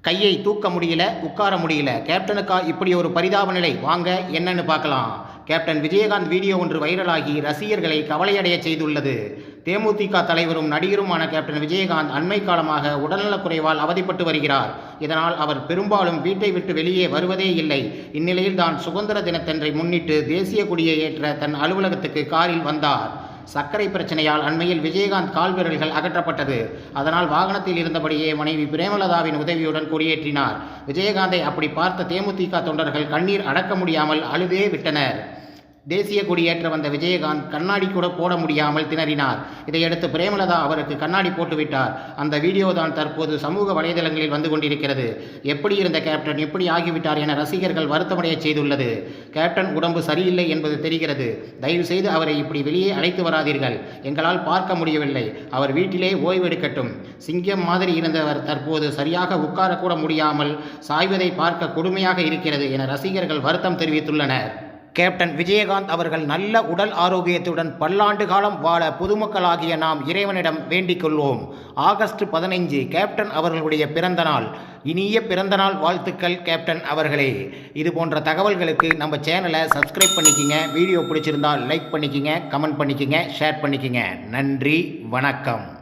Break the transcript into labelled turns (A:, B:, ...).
A: கையை தூக்க முடியல உட்கார முடியல. கேப்டனுக்கா இப்படி ஒரு பரிதாப நிலை வாங்க என்னன்னு பார்க்கலாம். கேப்டன் விஜயகாந்த் வீடியோ ஒன்று வைரலாகி ரசிகர்களை கவலையடைய செய்துள்ளது. தேமுதிக தலைவரும் நடிகருமான கேப்டன் விஜயகாந்த் அண்மை காலமாக உடல்நலக்குறைவால் அவதிப்பட்டு வருகிறார். இதனால் அவர் பெரும்பாலும் வீட்டை விட்டு வெளியே வருவதே இல்லை. இந்நிலையில் தான் சுதந்திர தினத்தன்றை முன்னிட்டு தேசிய கொடியை ஏற்ற தன் அலுவலகத்துக்கு காரில் வந்தார். சர்க்கரை பிரச்சனையால் அண்மையில் விஜயகாந்த் கால் விரல்கள் அகற்றப்பட்டது. அதனால் வாகனத்தில் இருந்தபடியே மனைவி பிரேமலதாவின் உதவியுடன் கொடியேற்றினார். விஜயகாந்தை அப்படி பார்த்த தேமுதிக தொண்டர்கள் கண்ணீர் அடக்க முடியாமல் அழுதே விட்டனர். தேசிய கொடியேற்ற வந்த விஜயகாந்த் கண்ணாடி கூட போட முடியாமல் திணறினார். இதையடுத்து பிரேமலதா அவருக்கு கண்ணாடி போட்டுவிட்டார். அந்த வீடியோ தான் தற்போது சமூக வலைதளங்களில் வந்து கொண்டிருக்கிறது. எப்படி இருந்த கேப்டன் எப்படி ஆகிவிட்டார் என ரசிகர்கள் வருத்தமடைய செய்துள்ளது. கேப்டன் உடம்பு சரியில்லை என்பது தெரிகிறது. தயவு செய்து அவரை இப்படி வெளியே அழைத்து வராதீர்கள். எங்களால் பார்க்க முடியவில்லை. அவர் வீட்டிலே ஓய்வெடுக்கட்டும் சிங்கம் மாதிரி இருந்தவர் தற்போது சரியாக உட்காரக்கூட முடியாமல் சாய்வதை பார்க்க கொடுமையாக இருக்கிறது என ரசிகர்கள் வருத்தம் தெரிவித்துள்ளனர். கேப்டன் விஜயகாந்த் அவர்கள் நல்ல உடல் ஆரோக்கியத்துடன் பல்லாண்டு காலம் வாழ பொதுமக்களாகிய நாம் இறைவனிடம் வேண்டிக் கொள்வோம். ஆகஸ்ட் பதினைஞ்சு கேப்டன் அவர்களுடைய பிறந்த நாள். இனிய பிறந்தநாள் வாழ்த்துக்கள் கேப்டன் அவர்களே. இது போன்ற தகவல்களுக்கு நம்ம சேனலை சப்ஸ்கிரைப் பண்ணிக்கிங்க. வீடியோ பிடிச்சிருந்தால் லைக் பண்ணிக்கிங்க கமெண்ட் பண்ணிக்கிங்க ஷேர் பண்ணிக்கிங்க. நன்றி வணக்கம்.